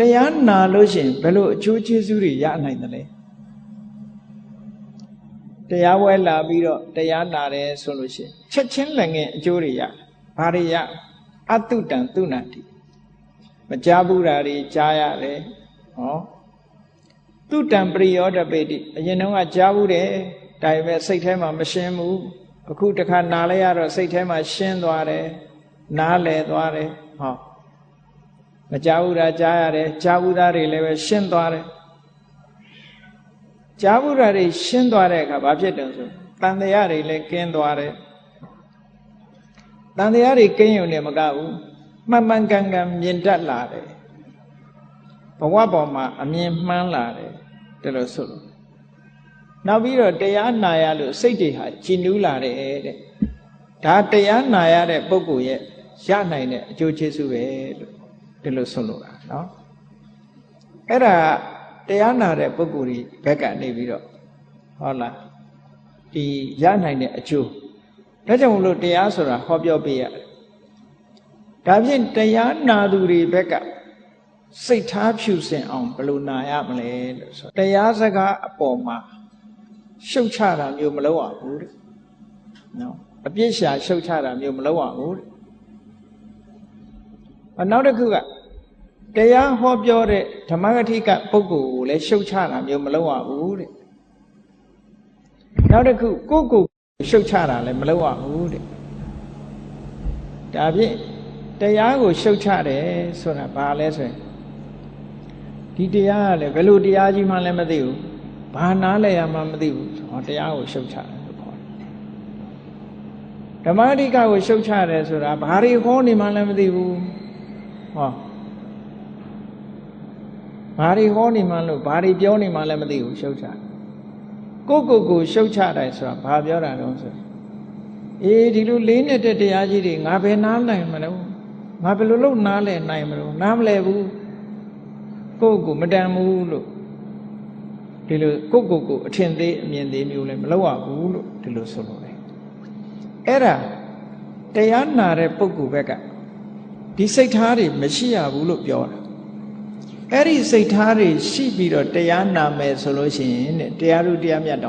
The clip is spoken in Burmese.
တရားနာလို့ရှိရင်ဘယ်လိုအကျိုးကျေးဇူးတွေရနိုင်သလဲတရားဝဲလာပြီးတော့တရားနာတယ်ဆိုလို့ရှိရင်ချက်ချင်းလည်းငင်အကျိုးတွေရဘာတွေရအတုတံသူနာတိမကြားဘူးတာတွေကြားရတယ်ဟောသူတံပရိယောတပေတိအရင်တော့ကကြားဘူးတယ်ဒါပေမဲ့စိတ်ထဲမှာမရှင်းဘူးအခုတခါနာလဲရတော့စိတ်ထဲမှာရှင်းသွားတယ်နားလည်သွားတယ်ဟော မကြားဘူးတာကြားရတယ်ကြားဘူးတာတွေလည်းပဲရှင်းသွားတယ်ကြားဘူးတာတွေရှင်းသွားတဲ့အခါဘာဖြစ်တယ်ဆိုတန်တရားတွေလည်းကင်းသွားတယ်တန်တရားတွေကင်းရုံနဲ့မကဘူးမှန်မှန်ကန်ကန်မြင်တတ်လာတယ်ဘဝပေါ်မှာအမြင်မှန်းလာတယ်ဒါလို့ဆိုလို့နောက်ပြီးတော့တရားနာရလို့စိတ်တွေဟာကြည်နူးလာတယ်တဲ့ဒါတရားနာရတဲ့ပုဂ္ဂိုလ်ရဲ့ရနိုင်တဲ့အကျိုးကျေးဇူးပဲလို့ ဒီလိုဆိုလို့တာเนาะအဲ့ဒါတရားနာတဲ့ပုဂ္ဂိုလ်ကြီးဘက်ကနေပြီးတော့ဟုတ်လားဒီရနိုင်တဲ့အကျိုးဒါကြောင့်မလို့တရားဆိုတာဟောပြောပေးရတယ်ဒါဖြင့်တရားနာသူတွေဘက်ကစိတ်ထားဖြူစင်အောင်ဘယ်လိုနာရမလဲလို့ဆိုတရားစကားအပေါ်မှာရှုတ်ချတာမျိုးမလုပ်ရဘူးတဲ့နော်အပြစ်ရှာရှုတ်ချတာမျိုးမလုပ်ရဘူးတဲ့ နောက်တစ်ခုကတရားဟောပြောတဲ့ဓမ္မဂတိကပုဂ္ဂိုလ်ကိုလည်းရှုတ်ချတာမျိုးမလုပ်ရဘူးတဲ့နောက်တစ်ခုကိုယ့်ကိုယ်ရှုတ်ချတာလည်းမလုပ်ရဘူးတဲ့ဒါဖြင့်တရားကိုရှုတ်ချတယ်ဆိုတာဘာလဲဆိုရင်ဒီတရားကလည်းဘယ်လိုတရားကြီးမှလည်းမသိဘူးဘာနားလဲရမှမသိဘူးဟောတရားကိုရှုတ်ချတယ်လို့ခေါ်တယ်ဓမ္မအဓိကကိုရှုတ်ချတယ်ဆိုတာဘာတွေဟောနေမှလည်းမသိဘူး ဟောဘာတွေဟောနေမှလို့ဘာတွေပြောနေမှလည်းမသိဘူးရှုတ်ချကိုကိုကိုရှုတ်ချတယ်ဆိုတာဘာပြောတာတော့ဆိုအေးဒီလိုလေးနေတဲ့တရားကြီးတွေငါဘယ်နားနိုင်မလို့ငါဘယ်လိုလုပ်နားလဲနိုင်မလို့နားမလဲဘူးကိုကိုမတန်ဘူးလို့ဒီလိုကိုကိုကိုအထင်သေးအမြင်သေးမျိုးလည်းမလုပ်ရဘူးလို့ဒီလိုဆိုလို့လေအဲ့ဒါတရားနာတဲ့ပုဂ္ဂိုလ်ဘက်က ဒီစိတ်ထားတွေမရှိရဘူးလို့ပြောတာအဲ့ဒီစိတ်ထားတွေရှိပြီးတော့တရားနာမယ်ဆိုလို့ရှိရင်တဲ့တရားဥတရားမြတ်တောင်